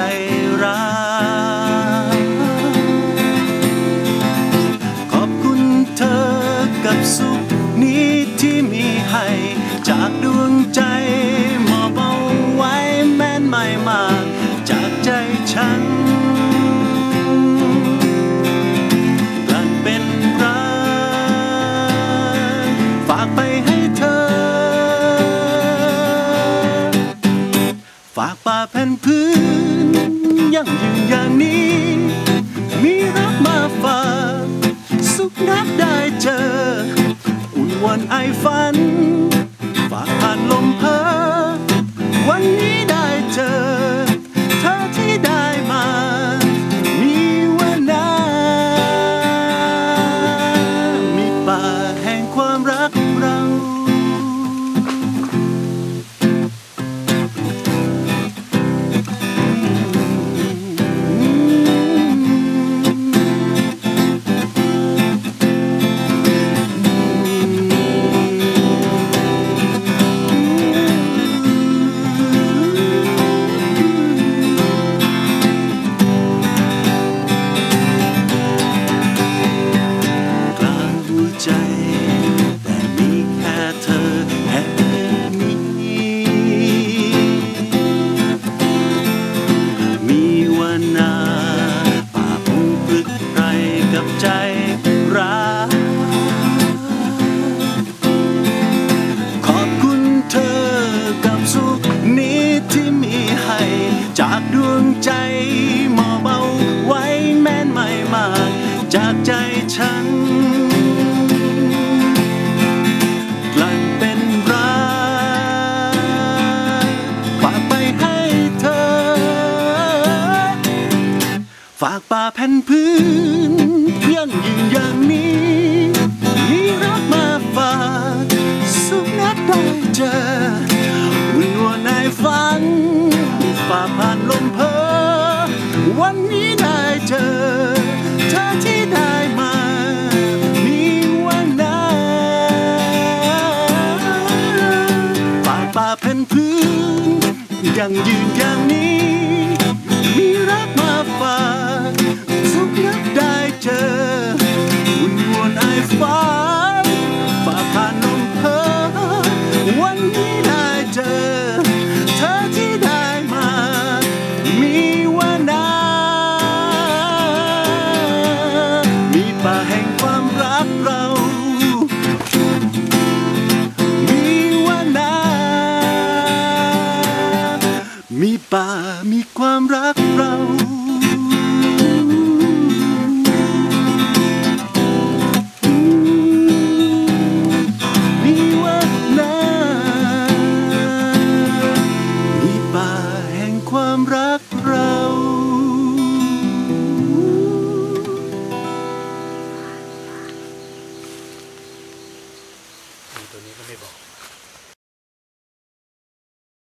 ใจร้ายขอบคุณเธอกับสุขนี้ที่มีให้ จากดวงใจมอบเอาไว้แม้นไม่มากจากใจฉันกลั่นเป็นรักฝากไปให้เธอฝากป่าแผ่นพื้น วันไอฝัน ฝากผ่านลมเพอ จากดวงใจมอบเอาไว้แม้นไม่มากจากใจฉันกลั่นเป็นรักฝากไปให้เธอ ฝากป่าแผ่นพื้นยังยืนอย่างนี้มีรักมาฝากสุขนักได้เจอ ยืนอย่างนี้ มีรักมาฝากสุขนักได้เจออุ่นวนไอฟ้า มีป่ามีความรักเรา